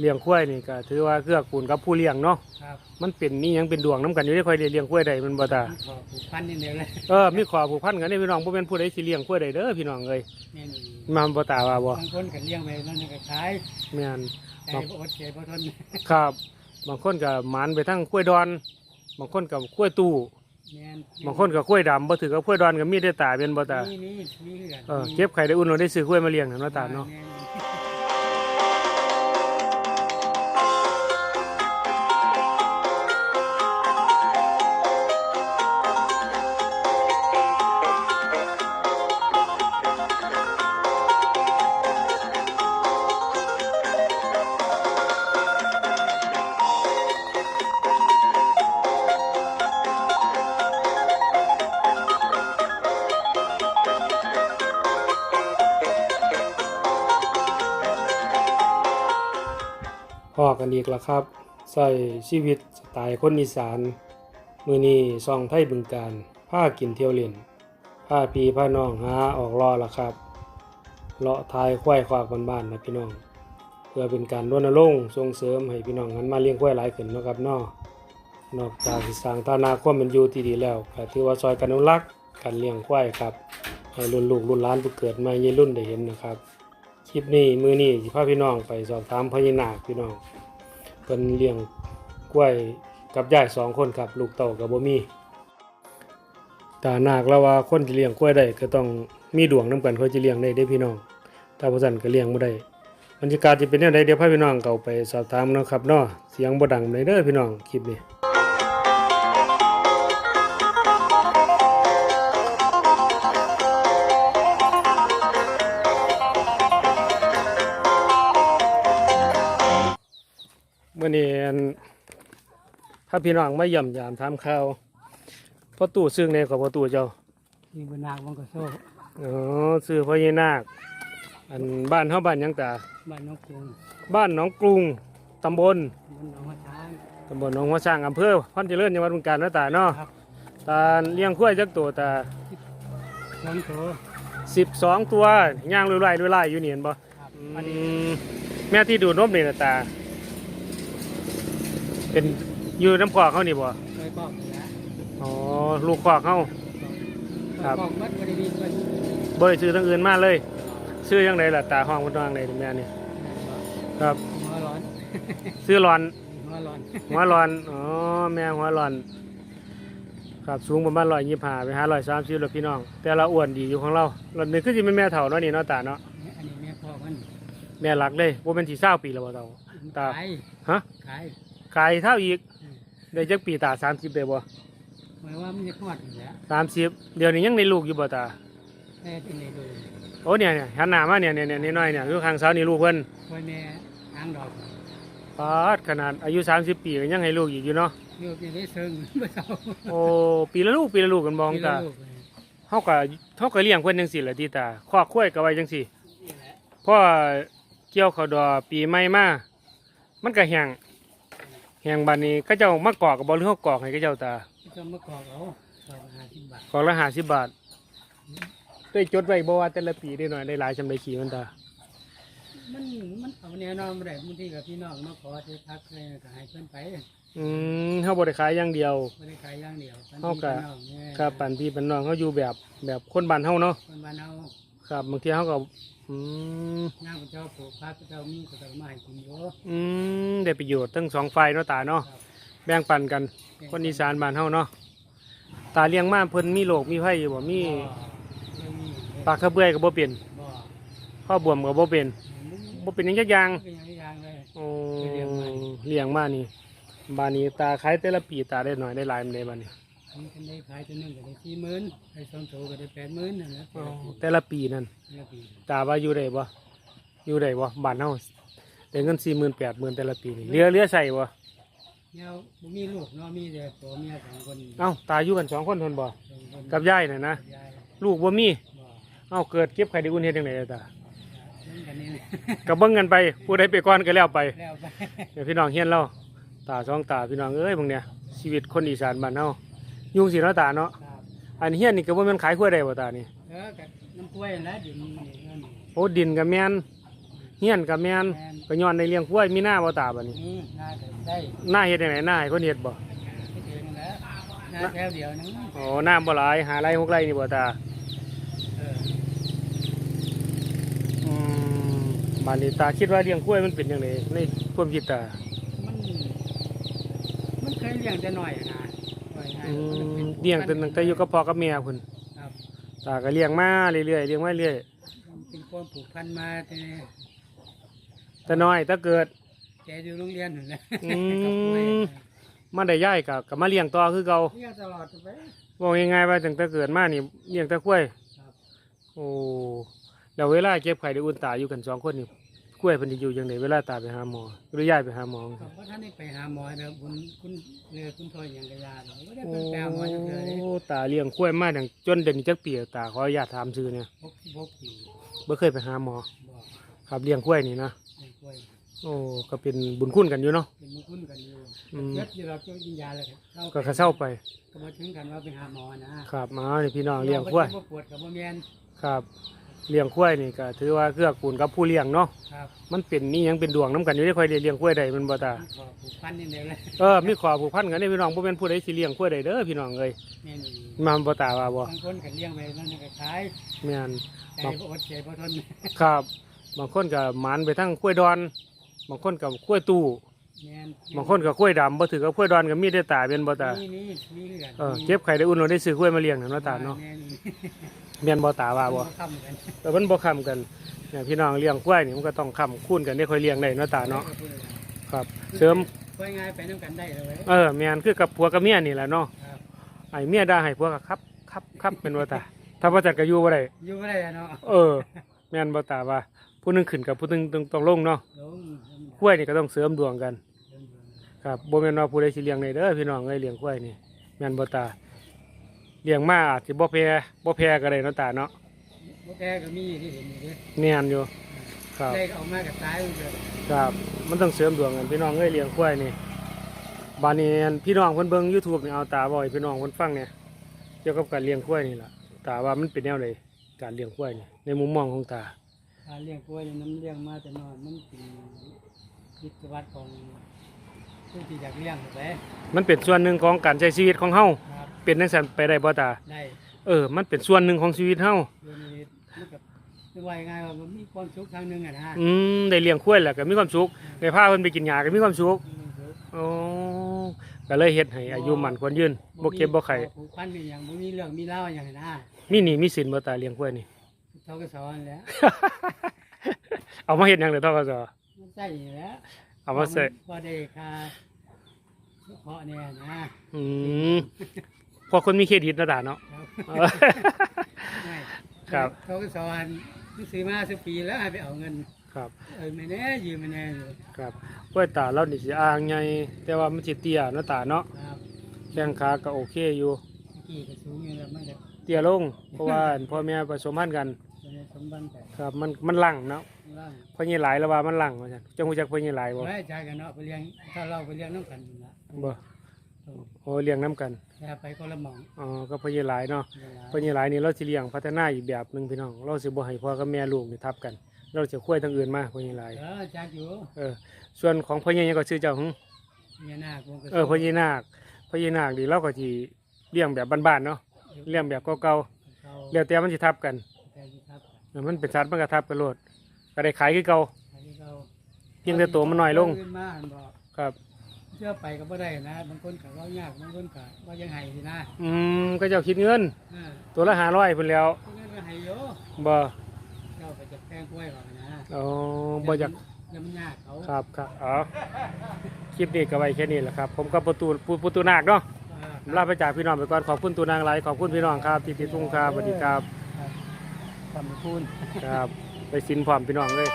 เลี้ยงควายนี่ก็ถือว่าเกื้อกูลกับผู้เลี้ยงเนาะครับมันเป็นนี่ยังเป็นดวงน้กันอยู่ได้ค่อยได้เลี้ยงควายใดมันบ่ตาขอผูกพันนิดเดียวเลยเออมีขอผูกพันกันนี่พี่น้องบ่เป็นผู้ใดสิเลี้ยงควายใดเด้อพี่น้องเอ้ยนี่นี่มาบ่ตาว่าบ่บางคนก็เลี้ยงไปนั่นก็ขายแม่น ใจบ่อดใจบ่ทนครับ บางคนก็หมานไปทั้งควายดอน บางคนก็ควายตู้แม่นบางคนก็ควายดำบ่ถือกับควายดอนก็มีได้ตาเป็นบ่ตามีมีมีคือกันเออเก็บไข่ได้อุ่นเราได้ซื้อควายมาเลี้ยงนั่นว่าตาเนาะ แม่ พอกันอีกแล้วครับใส่ชีวิตสไตล์คนอีสาน มือนี้ซองไทยบึงการผ้ากินเที่ยวเล่นผ้าพีผ้าน้องหาออกรอละครับเลาะทายควายควากบ้านๆนะพี่น้อง เพื่อเป็นการรณรงค์ส่งเสริมให้พี่น้องหันมาเลี้ยงควายหลายขึ้นนะครับนอกนอกจากสิสร้างฐานะความเป็นอยู่ที่ดีแล้วก็ถือว่าซอยกันอนุรักษ์การเลี้ยงควายครับให้รุ่นลูกรุ่นหลานผู้เกิดมายี่รุ่นได้เห็นนะครับคลิปนี้มือนี้พาพี่น้องไปสอบถามพญานาคพี่น้อง พิ่นเลี้ยงกล้วยกับยายสองคนครับลูกเต่ากับบ่มีตานากแล้วว่าคนที่เลี้ยงกล้วยได้ก็ต้องมีดวงนํกันเขาจะเลี้ยงได้ได้พี่น้องถ้าบ่ซั่นก็เลี้ยงบ่ได้บรรยากาศจะเป็นแนวใดเดี๋ยวพาพี่น้องเข้าไปสอบถามนะครับเนาะเสียงบ่ดังเลยเด้อพี่น้องคลิปนี้ มื้อนี้อั่นพาพี่น้องมาเยี่ยมยามถามข่าวพ่อตู่ซึ่งในของพ่อตู่เจ้ามีบนนางมันก็โซ่อ๋อซื้อพญานาคอันบ้านเฮาบ้านหยังตาบ้านนกกรุงบ้านหนองกรุงตำบลมันหนองหัวช้างตำบลหนองหัวช้างอำเภอพันเจริญจังหวัดบึงกาฬนะตาเนาะครับตาเลี้ยงควายจักตัวตาสองตัว12ตัวย่างลุยไล่ลุยไล่อยู่นี่เห็นบ่ครับอือันนี้มแม่ที่ดูดนมนี่นะตา เป็นอยู่น้ำขวากเขานี่บ่เคยบอกอยู่แล้วอ๋อลูกขวากเขา ครับ บอกมัดบริวีเพิ่นบ่ได้ซื้อทั้งอื่นมาเลย ซื้อยังไงล่ะตาห้องมันทางใดแม่นี่ครับ หัวร้อนซื้อร้อนหัวร้อนหัวร้อนอ๋อแม่หัวร้อน ครับสูงประมาณร้อยยี่ห้าไปหาร้อยสามสิบแล้วพี่น้อง แต่เราอ้วนดีอยู่ของเราเราหนึ่งคือจะเป็นแม่เฒ่าเนาะนี่เนาะตาเนาะอันนี้แม่พ่อมันแม่หลักเลยว่าเป็นสี่เศร้าปีแล้วบ่เฒ่า ตา ขายฮะ ขาย ขายเท่าอีกอืมได้จักปีตาสามสิบได้บ่หมายว่ามันจะทอดอยู่แล้วสามสิบเดี๋ยวนี้ยังในลูกอยู่บ่ตาแม่ที่ไหนดูโอ้เนี่ยเนี่ยหันหน้ามาเนี่ยเนี่ยเนี่ยน้อยๆเนี่ยอยู่ข้างเสานี่ลูกเพิ่นคอยแม่อ้างดอกปาดขนาดอายุสามสิบปีก็ยังให้ลูกอีกอยู่เนาะ โยกยังได้เซิงเมื่อเช้าโอ้ปีละลูกปีละลูกกันบองตามีลูกเลยเฮาก็เฮาก็เลี้ยงเพิ่นจังซี่แหละที่ตาคอกข้วยก็ไว้จังซี่นี่แหละพอเกี่ยวเขาวดอปีใหม่มามันก็แห้ง แห้งบัดนี้ก็เจ้ามากอกกับบอลหรือเขากอกให้ก็เจ้าตาจะมากรอกเอาสองห้าสิบบาทกอกละห้าสิบบาท ได้จดไว้บ่ว่าแต่ละปีได้หน่อยได้หลายจำได้ขี่มันตามันมันเอาแนวนอนมาได้บางทีกับพี่น้องมาขอที่พักเลยก็ให้เพิ่นไปอืมเขาบ่ได้ขายอย่างเดียวไม่ได้ขายอย่างเดียวเอากะพี่น้องเนี่ยครับปันพี่ปันน้องเขาอยู่แบบแบบคนบ้านเฮาเนาะคนบ้านเอา ครับบางทีเขาก็ อืมย่างพระเจ้าปลูกพักพระเจ้ามีพระเจ้ามาให้กินเยอะอืมได้ประโยชน์ทั้งสองฝ่ายเนาะตาเนาะครับแบ่งปันกัน คนอีสานบ้านเฮาเนาะตาเลี้ยงมาเพิ่นมีโรคมีไผอยู่บ่มีบ่ไม่มีปากกระเบื้อยก็บ่เป็นบ่ข้อบวมก็บ่เป็นบ่เป็นหยังจักอย่างเป็นอย่างอย่างเลย โอ้เลี้ยงมาเลี้ยงมานี่บานนี้ตาขายแต่ละปีตาได้หน่อยได้หลายมันได้บานนี้ อันนี้กันได้ขายตัวหนึงก็ได้สี่หมื่นไอ้สองตัวก็ได้แปดหมื่นนั่นแหละแต่ละปีนั่นแต่ละปีตาว่าอยู่ได้บ่อยู่ได้บ่บ้านเฮาได้เงินสี่หมื่นแปดหมื่นแต่ละปีนี่เหลือเหลือใส่บ่เนี่ยบ่มีลูกเนาะมีแต่ตัวเมียสองคนเอ้าตาอยู่กันสองคนทนบ่สองคนกับยายน่ะนะยายลูกบ่มีบ่เอ้าเกิดเก็บไข่ได้อุ่นเฮ็ดจังไดตาเล่นกันนี่แหละก็เบิ่งกันไปผู้ใดไปก่อนก็แล้วไป แล้วไป เดี๋ยวพี่น้องเฮียนเราตาสองตาพี่น้องเอ้ยบางเนี่ยชีวิตคนอีสานบ้านเฮา ยุ่งสิเนาะตาเนาะครับอันเฮียนนี่ก็บ่แม่นขายกล้วยได้บ่ตานี่เออกับน้ำกล้วยนั่นแหละดินนี่เงินโอ้ดินกับแม่นเฮียนกับแม่นแม่นก็ย้อนในเลี้ยงควายมีหน้าบ่ตาบัดนี้นี่น่าจะได้หน้าเฮ็ดจังไดหน้าให้คนเฮ็ดบ่คิดเองแล้วน่าแถวเดียวนึงอ๋อน้ำบ่หลายหาไรหกไรนี่บ่ตาเอออืมบัดนี้ตาคิดว่าเลี้ยงควายมันเป็นจังไดในความคิดตามันมันเคยเลี้ยงแต่น้อยอะนะว่าง่าย อืๆมันมป็นเลี้ยงแต่ตั้งแต่อยู่กับพ่อกับแม่พุ่นครับตาก็เลี้ยงมาเรื่อยๆเลี้ยงมาเรื่อยมันเป็นความผูกพันมาแต่แต่น้อยถ้าเกิด แกอยู่โรงเรียนนั่นแหละอืม กับป่วยมาได้ย้ายก็ก็มาเลี้ยงต่อคือเก่าเลี้ยงตลอดไป บอกง่ายๆว่าตั้งแต่เกิดมานี่เลี้ยงแต่ควายครับ โอ้แล้วเวลาเก็บไข่ได้อุ่นตาอยู่กันสองคนนี่ กล้วยเพิ่นสิอยู่จังไดเวลาตาไปหาหมอหรือยายไปหาหมอครับเพราะท่านได้ไปหาหมอแบบคุณคุณเรือคุณทอยอย่างกระยาเลยไม่ได้เป็นไปหาหมอจังเลยโอ้ตาเลี้ยงกล้วยมาดังจนเดี๋ยวนี้จักปีแล้วตาขออนุญาตถามชื่อเนี่ยพกพกปีบ่เคยไปหาหมอ บอกครับเลี้ยงกล้วยนี่นะในกล้วยโอ้ก็เป็นบุญคุณกันอยู่เนาะ เป็นมุคุ้นกันอยู่อืม เย็ดอยู่เราจะกินยาเลยครับก็กระเซ้าไปก็มาถึงกันว่าไปหาหมอนะครับมานี่พี่น้องเลี้ยงกล้วยเราก็จะบ่ปวดกับบ่แมนครับ เลี้ยงกล้วยนี่ก็ถือว่าเกื้อกูลกับผู้เลี้ยงเนาะครับมันเป็นนี่ยังเป็นดวงน้กันอยู่ได้ค่อยได้เลี้ยงกล้วยใดมันบ่ตาขอผูกพันนี่เดียวเลยเออมีขอผูกพันกันนี่พี่น้องบ่เป็นผู้ใดสิเลี้ยงกล้วยใดเด้อพี่น้องเอ้ยแม่นี่มาบ่ตาว่าบ่บางคนก็เลี้ยงไปนั่นก็ขายแม่น ใจบ่อดใจบ่ทนครับบางคนก็หมานไปทั้งกล้วยดอน บางคนก็กล้วยตู้แม่นบางคนก็กล้วยดำบ่ถือกับกล้วยดอนก็มีได้ตาเป็นบ่ตานี่นี่นี่คือกันเออเก็บไข่ได้อุ่นเราได้ซื้อกล้วยมาเลี้ยงนั่นเนาะตาเนาะ แม่นี่ แม่นบ่ตาว่าบ่ค้ำกันแต่มันบ่ค้ำกันเนี่ยพี่น้องเลี้ยงกล้วยนี่มันก็ต้องค้ำคูณกันได้ค่อยเลี้ยงได้เนาะตาเนาะครับ เสริมค่อยง่ายไปน้ำกันได้เลยเออแม่นคือกับผัวกับเมียนี่แหละเนาะครับไอ้เมียด่าให้ผัวก็ครับครับครับเป็นบ่ตาถ้าบ่จัดก็อยู่บ่ได้อยู่ก็ได้อะเนาะเออแม่นบ่ตาว่าผู้หนึงขึ้นกับผู้หนึงต้องต้องลงเนาะลงกล้วยนี่ก็ต้องเสริมดวงกัน ครับบ่แม่นว่าผู้ใดสิเลี้ยงได้เด้อพี่น้องเอ้ยเลี้ยงกล้วยนี่แม่นบ่ตา เลี้ยงมาอาจสิบ่แพ้บ่แพ้ก็ได้เนาะตาเนาะพวกแกก็มีที่เห็นอยู่ด้วยแม่นอยู่ ครับ ได้เอามากับตายมันเกิดครับ มันต้องเสริมดวงกันพี่น้องเอ้ยเลี้ยงกล้วยนี่บานนี้อันพี่น้องเพิ่นเบิ่ง YouTube นี่เอาตาบ่ให้พี่น้องเพิ่นฟังเนี่ยเกี่ยวกับการเลี้ยงกล้วยนี่ล่ะตาว่ามันเป็นแนวใดการเลี้ยงกล้วยนี่ในมุมมองของตา การเลี้ยงกล้วยนี่มันเลี้ยงมาแต่นอนมันเป็นกิจวัตรของผู้ที่อยากเลี้ยงถูกไหมมันเป็นส่วนหนึ่งของการใช้ชีวิตของเฮาครับ เป็นจังซั่นไปได้บ่ตา ได้เออ มันเป็นส่วนหนึ่งของชีวิตเฮาโดยนี้มันกับไม่ว่ายังไงว่ามันมีความสุขทางหนึงอะนะอืมได้เลี้ยงกล้วยแล้วก็มีความสุขได้พาเพิ่นไปกินหญ้าก็มีความสุขมีความสุขอ๋อก็เลยเฮ็ดให้อายุมันควรยืนบ่เก็บบ่ไข้ผูกพันนี่อย่างบ่มีเรื่องมีเล่าวอย่างนั้นนะมีหนี้มีสินบ่ตาเลี้ยงกล้วยนี่เขาก็สอนแหล้วเอามาเฮ็ดหยังเด้อทกสมันใส่อยู่แล้วเอามาใส่พอได้ค่าเพาะเนี่ยนะอืม พอคนมีเครดิตเนาะตาเนาะครับเออไม่ครับ เขาก็สอนซื้อมาสิบปีแล้วให้ไปเอาเงิน ครับเออไม่แน่ยืมไม่แน่อยู่ครับกล้วยตาเรานี่สิอ่างใหญ่แต่ว่ามันสิเตี้ยเนาะตาเนาะครับแข้งขาก็โอเคอยู่ เมื่อกี้ก็สูงอยู่แล้วมันก็เตี้ยลง เพราะว่าพ่อแม่ผสมพันธุ์กันเป็นสมบัติแต่ครับ มันมันหลังเนาะล่างพ่อใหญ่หลายแล้วว่ามันหลังว่าซั่นจังฮู้จักพ่อใหญ่หลายบ่ไว้ใจกันเนาะไปเลี้ยงถ้าเราไปเลี้ยงน้ำกันอยู่ละบ่ โอ้เลี้ยงน้ำกันอย่าไปคนละหมองอ๋อก็พ่อใหญ่หลายเนาะเวลาพ่อใหญ่หลายนี่เราสิเลี้ยงพัฒนาอีกแบบหนึงพี่น้อง เราสิบ่ให้พ่อกับแม่ลูกนี่ทับกัน เราจะคุยทางอื่นมาพ่อใหญ่หลายเออจักอยู่เออส่วนของพ่อใหญ่ยังก็ชื่อเจ้าหึเมียหน้ากูก็เออพ่อใหญ่นาคพ่อใหญ่นาคนี่เราก็สิเลี้ยงแบบบ้านๆเนาะเลี้ยงแบบเก่าเขาๆเลี้ยงแต่มันสิทับกันแต่ที่ทับเออมันเป็นสัตว์มันก็ทับกันโลดก็ได้ขายคือเก่าที่เขาเพียงแต่ตัวมันน้อยลงขึ้นมาอันบอกครับ เชื่อไปก็บ่ได้นะบางคนก็เว่ายากบางคนก็ว่ายังไห้สินะอืมก็เจ้าคิดเงินเออตัวละ500พุ่นแล้วพวกนั้นก็ไห้โยบ่เจ้าไปจับแป้งกล้วยก่อนนะอ๋อบ่อยากยังมันยากเขาครับครับอ๋อคลิปนี้ก็ไว้แค่นี้แหละครับ ผมกับประตูประประตูนาคเนาะเออผมลาไปจากพี่น้องไปก่อน ขอบคุณตัวนางหลายขอบคุณพี่น้องครับที่ติดตุ้งครับสวัสดีครับ ทำให้พูนครับ ไปสินพร้อมพี่น้องเลย